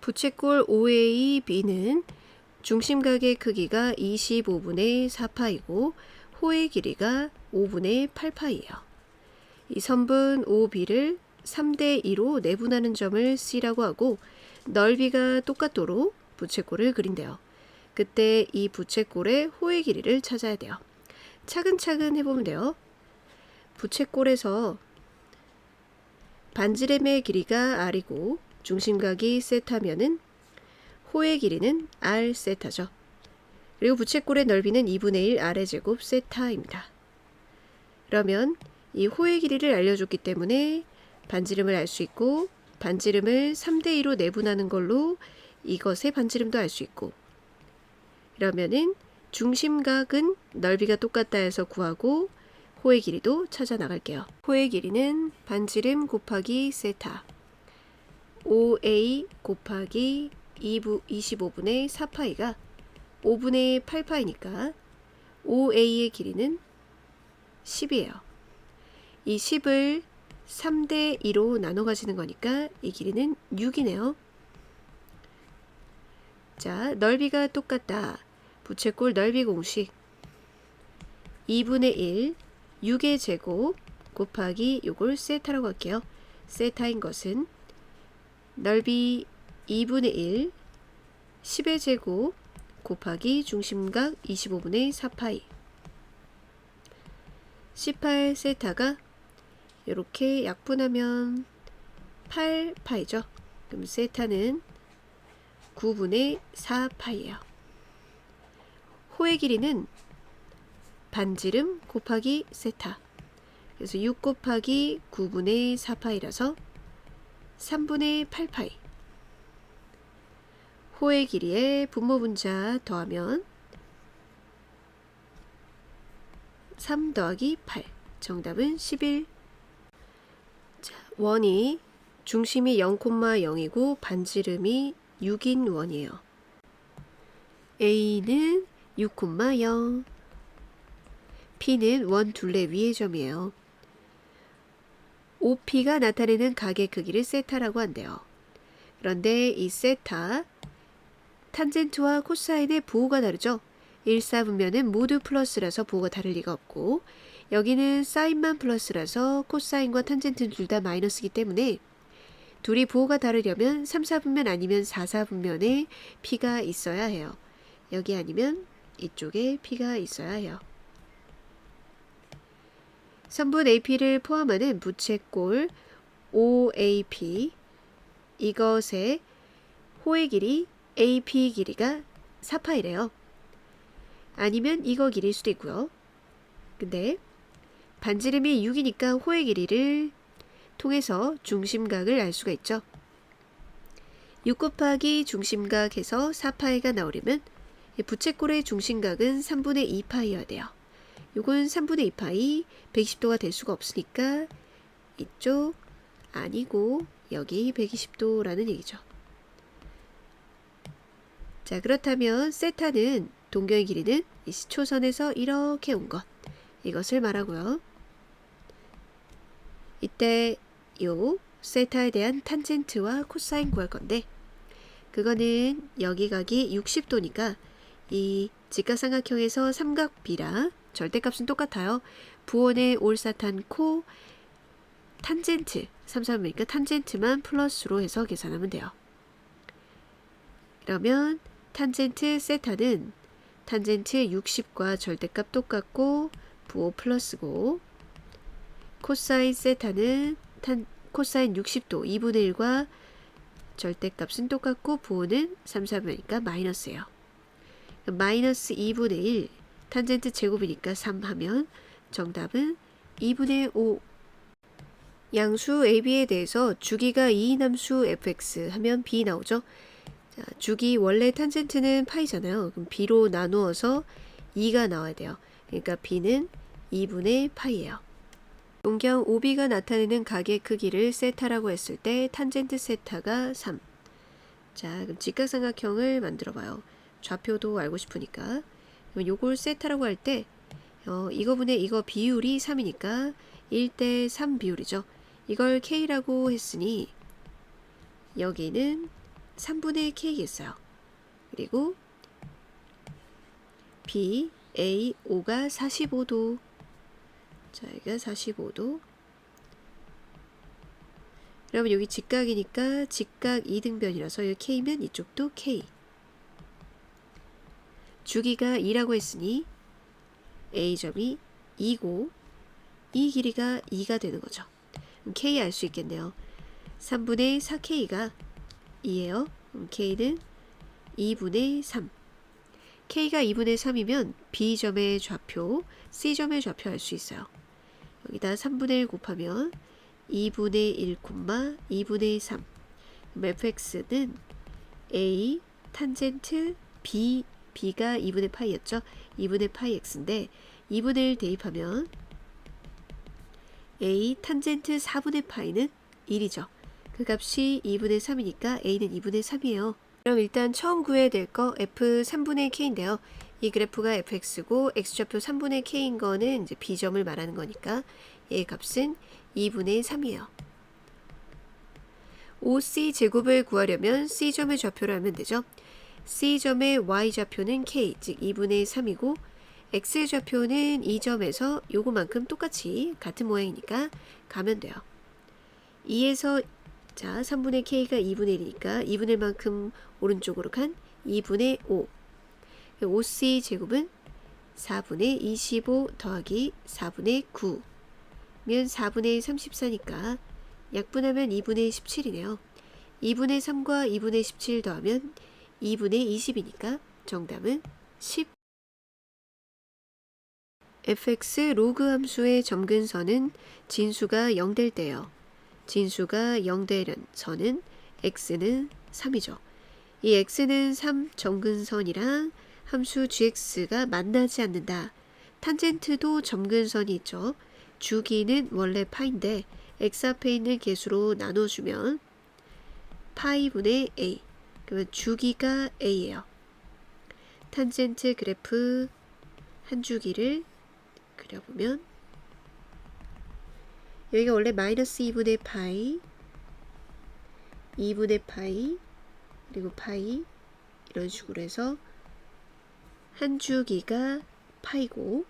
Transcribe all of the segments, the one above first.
부채꼴 OAB는 중심각의 크기가 25분의 4파이고 호의 길이가 5분의 8파이예요. 이 선분 OB를 3대 2로 내분하는 점을 C라고 하고 넓이가 똑같도록 부채꼴을 그린대요. 그때 이 부채꼴의 호의 길이를 찾아야 돼요. 차근차근 해보면 돼요. 부채꼴에서 반지름의 길이가 R이고 중심각이 세타면은 호의 길이는 R 세타죠. 그리고 부채꼴의 넓이는 2분의 1 R의 제곱 세타입니다. 그러면 이 호의 길이를 알려줬기 때문에 반지름을 알 수 있고 반지름을 3대 2로 내분하는 걸로 이것의 반지름도 알 수 있고 그러면은 중심각은 넓이가 똑같다 해서 구하고 호의 길이도 찾아 나갈게요. 호의 길이는 반지름 곱하기 세타 5a 곱하기 2부 25분의 4파이가 5분의 8파이니까 5a의 길이는 10이에요. 이 10을 3대 2로 나눠 가지는 거니까 이 길이는 6이네요. 자, 넓이가 똑같다. 부채꼴 넓이 공식 2분의 1 6의 제곱 곱하기 요걸 세타라고 할게요. 세타인 것은 넓이 2분의 1 10의 제곱 곱하기 중심각 25분의 4파이 18 세타가 이렇게 약분하면 8파이죠. 그럼 세타는 9분의 4파이예요. 호의 길이는 반지름 곱하기 세타. 그래서 6 곱하기 9분의 4파이라서 3분의 8파이. 호의 길이에 분모 분자 더하면 3 더하기 8. 정답은 11. 자, 원이 중심이 0,0이고 반지름이 6인 원이에요. A는 6,0 P는 원 둘레 위의 점이에요. OP가 나타내는 각의 크기를 세타라고 한대요. 그런데 이 세타 탄젠트와 코사인의 부호가 다르죠. 일사분면은 모두 플러스라서 부호가 다를 리가 없고 여기는 사인만 플러스라서 코사인과 탄젠트는 둘 다 마이너스이기 때문에 둘이 부호가 다르려면 3, 4분면 아니면 4, 4분면에 P가 있어야 해요. 여기 아니면 이쪽에 P가 있어야 해요. 선분 AP를 포함하는 부채꼴 OAP 이것의 호의 길이 AP 길이가 4파이래요. 아니면 이거 길일 수도 있고요. 근데 반지름이 6이니까 호의 길이를 통해서 중심각을 알 수가 있죠. 6 곱하기 중심각에서 4파이가 나오려면 부채꼴의 중심각은 3분의 2파이여야 돼요. 요건 3분의 2파이 120도가 될 수가 없으니까 이쪽 아니고 여기 120도라는 얘기죠. 자 그렇다면 세타는 동경의 길이는 이 시초선에서 이렇게 온 것 이것을 말하고요. 이때 요 세타에 대한 탄젠트와 코사인 구할 건데 그거는 여기 각이 60도니까 이 직각삼각형에서 삼각 B랑 절대값은 똑같아요. 부원의 올사탄 코 탄젠트 3, 3이니까 탄젠트만 플러스로 해서 계산하면 돼요. 그러면 탄젠트 세타는 탄젠트 60과 절대값 똑같고 부호 플러스고 코사인 세타는 탄, 코사인 60도 2분의 1과 절대값은 똑같고 부호는 3, 3이니까 마이너스예요. 마이너스 2분의 1 탄젠트 제곱이니까 3 하면 정답은 2분의 5 양수 AB에 대해서 주기가 2인 함수 fx 하면 b 나오죠. 자, 주기 원래 탄젠트는 파이잖아요. 그럼 b로 나누어서 2가 나와야 돼요. 그러니까 b는 2분의 파이예요. 동경 OB가 나타내는 각의 크기를 세타라고 했을 때 탄젠트 세타가 3. 자, 그럼 직각삼각형을 만들어 봐요. 좌표도 알고 싶으니까. 요걸 세타라고 할때 어, 이거분의 이거 비율이 3이니까 1대 3 비율이죠. 이걸 K라고 했으니 여기는 3분의 K겠어요. 그리고 B, A, O가 45도. 자, 여기가 45도. 그러면 여기 직각이니까 직각 2등변이라서 여기 K면 이쪽도 K. 주기가 2라고 했으니 A점이 2고 이 길이가 2가 되는 거죠. K 알 수 있겠네요. 3분의 4K가 2예요. 그럼 K는 2분의 3. K가 2분의 3이면 B점의 좌표, C점의 좌표 알 수 있어요. 여기다 3분의 1 곱하면 2분의 1, 2분의 3. 그럼 fx는 a 탄젠트 b, b가 2분의 파이였죠. 2분의 파이 x인데 2분의 1 대입하면 a 탄젠트 4분의 파이는 1이죠. 그 값이 2분의 3이니까 a는 2분의 3이에요. 그럼 일단 처음 구해야 될 거 f 3분의 k인데요. 이 그래프가 fx고 x좌표 3분의 k인 거는 이제 b점을 말하는 거니까 얘 값은 2분의 3이에요. OC 제곱을 구하려면 C점의 좌표를 알면 되죠. C점의 Y좌표는 K, 즉 2분의 3이고 X의 좌표는 이 점에서 요거만큼 똑같이 같은 모양이니까 가면 돼요. 2에서 자 3분의 K가 2분의 1이니까 2분의 1만큼 오른쪽으로 간 2분의 5 OC 제곱은 4분의 25 더하기 4분의 9면 4분의 34니까 약분하면 2분의 17이네요. 2분의 3과 2분의 17 더하면 2분의 20이니까 정답은 10. fx 로그 함수의 점근선은 진수가 0될 때요. 진수가 0되는 선은 x는 3이죠. 이 x는 3 점근선이랑 함수 gx가 만나지 않는다. 탄젠트도 점근선이 있죠. 주기는 원래 파인데 x 앞에 있는 개수로 나눠주면 파이분의 a 그러면 주기가 a예요. 탄젠트 그래프 한 주기를 그려보면 여기가 원래 마이너스 2분의 파이 2분의 파이 그리고 파이 이런 식으로 해서 한 주기가 파이고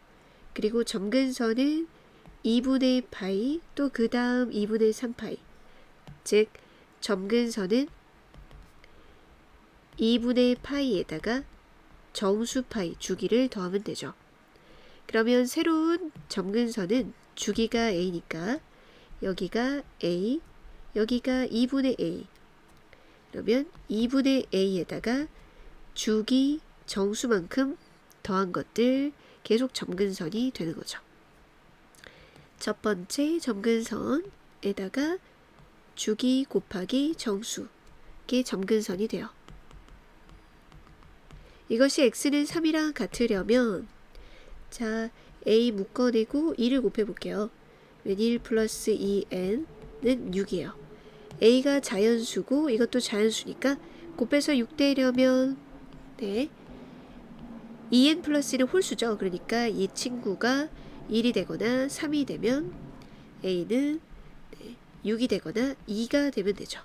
그리고 점근선은 2분의 파이 또 그 다음 2분의 3파이 즉 점근선은 2분의 파이에다가 정수 파이 주기를 더하면 되죠. 그러면 새로운 점근선은 주기가 a니까 여기가 a 여기가 2분의 a 그러면 2분의 a에다가 주기 정수만큼 더한 것들 계속 점근선이 되는 거죠. 첫 번째 점근선에다가 주기 곱하기 정수 게 점근선이 돼요. 이것이 x는 3이랑 같으려면 자 a 묶어내고 2를 곱해볼게요. 1 플러스 2n은 6이에요. a가 자연수고 이것도 자연수니까 곱해서 6 되려면 네 2n 플러스 1은 홀수죠. 그러니까 이 친구가 1이 되거나 3이 되면 a는 6이 되거나 2가 되면 되죠.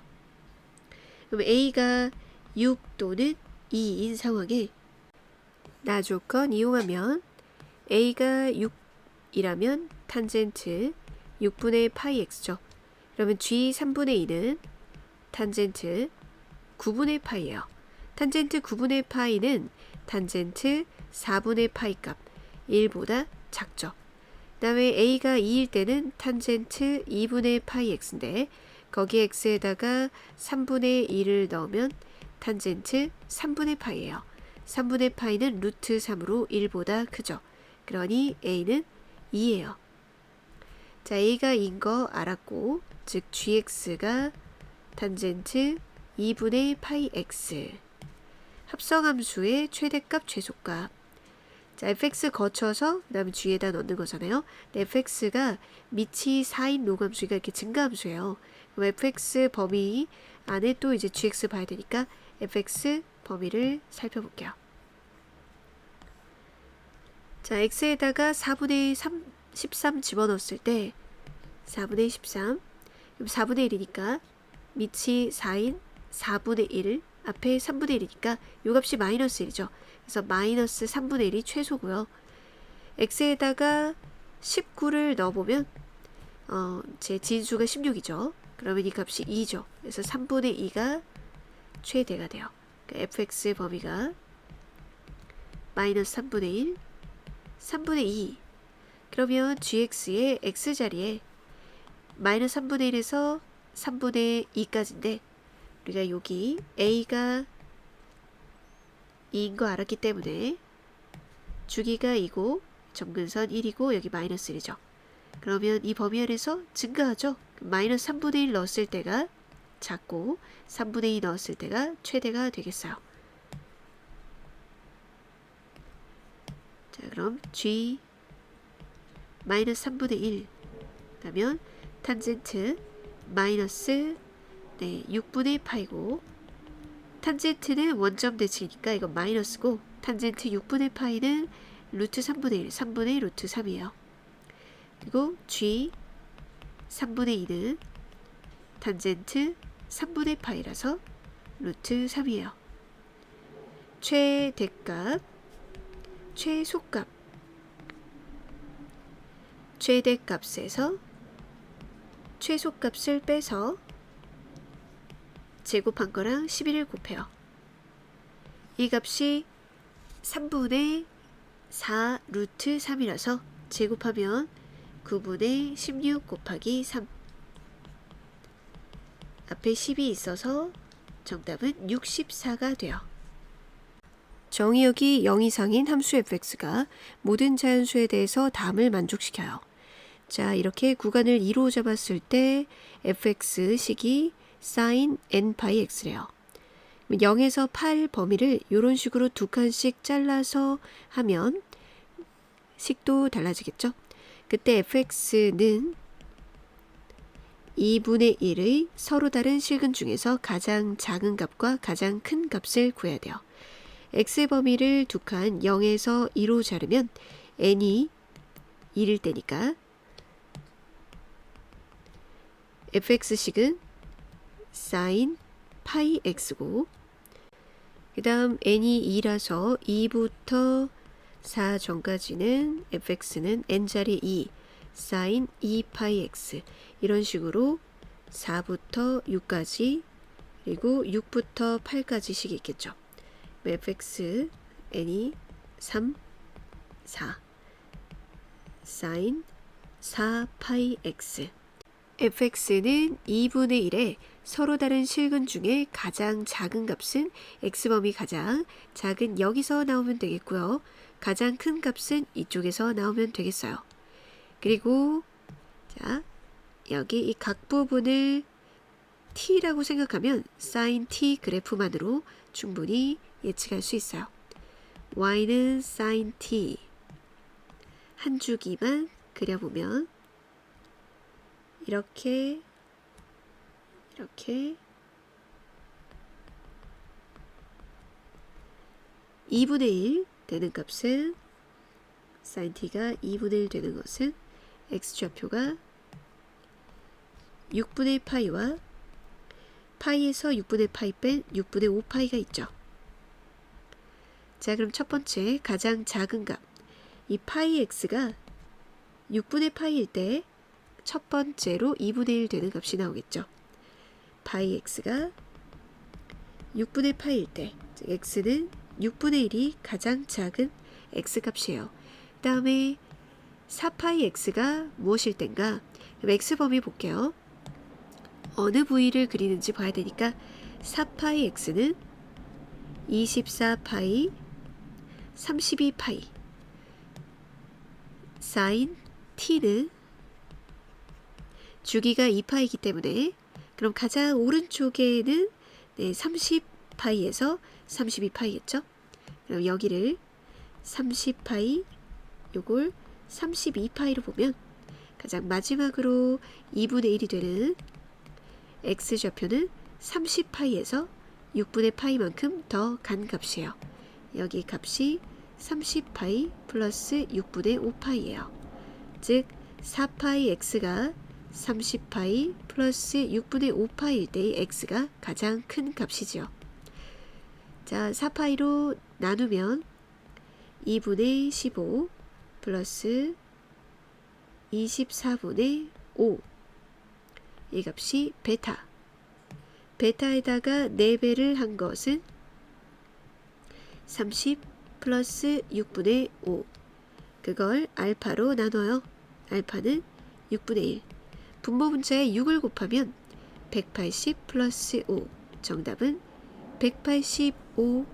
그럼 a가 6 또는 2인 상황에 나 조건 이용하면 a가 6이라면 탄젠트 6분의 파이 x죠. 그러면 g 3분의 2는 탄젠트 9분의 파이예요. 탄젠트 9분의 파이는 탄젠트 4분의 파이 값 1보다 작죠. 다음에 a가 2일 때는 탄젠트 2분의 파이 x인데 거기 x에다가 3분의 2를 넣으면 탄젠트 3분의 파이예요. 3분의 파이는 루트 3으로 1보다 크죠. 그러니 a는 2예요. 자, a가 2인 거 알았고 즉 gx가 탄젠트 2분의 파이 x 합성함수의 최대값 최소값 자, fx 거쳐서 그 다음에 g에다 넣는 거잖아요. fx가 밑이 4인 로감수가 이렇게 증가함수예요. Fx 범위 안에 또 이제 gx 봐야 되니까 fx 범위를 살펴볼게요. 자, x에다가 4분의 3, 13 집어넣었을 때 4분의 13 그럼 4분의 1이니까 밑이 4인 4분의 1을 앞에 3분의 1이니까 요 값이 마이너스 1이죠. 그래서 마이너스 3분의 1이 최소고요. x에다가 19를 넣어보면 어, 제 진수가 16이죠. 그러면 이 값이 2죠. 그래서 3분의 2가 최대가 돼요. 그러니까 fx의 범위가 마이너스 3분의 1, 3분의 2 그러면 gx의 x자리에 마이너스 3분의 1에서 3분의 2까지인데 우리가 여기 a가 2인 거 알았기 때문에 주기가 2고 점근선 1이고 여기 마이너스 1이죠. 그러면 이 범위 안에서 증가하죠. 마이너스 3분의 1 넣었을 때가 작고 3분의 2 넣었을 때가 최대가 되겠어요. 자 그럼 g 마이너스 3분의 1 그러면 탄젠트 마이너스 네, 6분의 파이고 탄젠트는 원점 대칭이니까 이건 마이너스고 탄젠트 6분의 파이는 루트 3분의 1, 3분의 루트 3이에요. 그리고 g 3분의 2는 탄젠트 3분의 파이라서 루트 3이에요. 최대값, 최소값, 최대값에서 최소값을 빼서 제곱한 거랑 11을 곱해요. 이 값이 3분의 4 루트 3이라서 제곱하면 9분의 16 곱하기 3 앞에 10이 있어서 정답은 64가 돼요. 정의역이 0 이상인 함수 fx가 모든 자연수에 대해서 담을 만족시켜요. 자, 이렇게 구간을 2로 잡았을 때 fx 식이 sin n 파이 x래요. 0에서 8 범위를 이런 식으로 두 칸씩 잘라서 하면 식도 달라지겠죠? 그때 fx는 2분의 1의 서로 다른 실근 중에서 가장 작은 값과 가장 큰 값을 구해야 돼요. x 범위를 두 칸 0에서 2로 자르면 n이 1일 때니까 fx식은 sin 파이 x고 그 다음 n이 2라서 2부터 4 전까지는 fx는 n자리 2 sin 2 파이 x 이런 식으로 4부터 6까지 그리고 6부터 8까지 식이 있겠죠. fx n이 3 4 sin 4 파이 x fx는 2분의 1에 서로 다른 실근 중에 가장 작은 값은 x범위 가장 작은 여기서 나오면 되겠고요. 가장 큰 값은 이쪽에서 나오면 되겠어요. 그리고 자 여기 이 각 부분을 t라고 생각하면 sin t 그래프만으로 충분히 예측할 수 있어요. y는 sin t 한 주기만 그려보면 이렇게 이렇게 2분의 1 되는 값은 sin t가 2분의 1 되는 것은 x좌표가 6분의 파이와 파이에서 6분의 파이 뺀 6분의 5파이가 있죠. 자 그럼 첫 번째 가장 작은 값 이 파이 x가 6분의 파이일 때 첫 번째로 2분의 1 되는 값이 나오겠죠. 파이 x가 6분의 파이일 때, 즉 x는 6분의 1이 가장 작은 x값이에요. 그 다음에 4파이 x가 무엇일 땐가? x범위 볼게요. 어느 부위를 그리는지 봐야 되니까 4파이 x는 24파이 32파이 사인 t는 주기가 2파이기 때문에 그럼 가장 오른쪽에는 네, 30파이에서 32파이겠죠? 여기를 30파이 요걸 32파이로 보면 가장 마지막으로 2분의 1이 되는 x좌표는 30파이에서 6분의 파이만큼 더 간 값이에요. 여기 값이 30파이 플러스 6분의 5파이예요. 즉 4파이 x가 30파이 플러스 6분의 5파일 때의 x가 가장 큰 값이지요. 자, 4파이로 나누면 2분의 15 플러스 24분의 5. 이 값이 베타. 베타에다가 4배를 한 것은 30 플러스 6분의 5. 그걸 알파로 나눠요. 알파는 6분의 1. 분모 분자에 6을 곱하면 180 플러스 5. 정답은 五。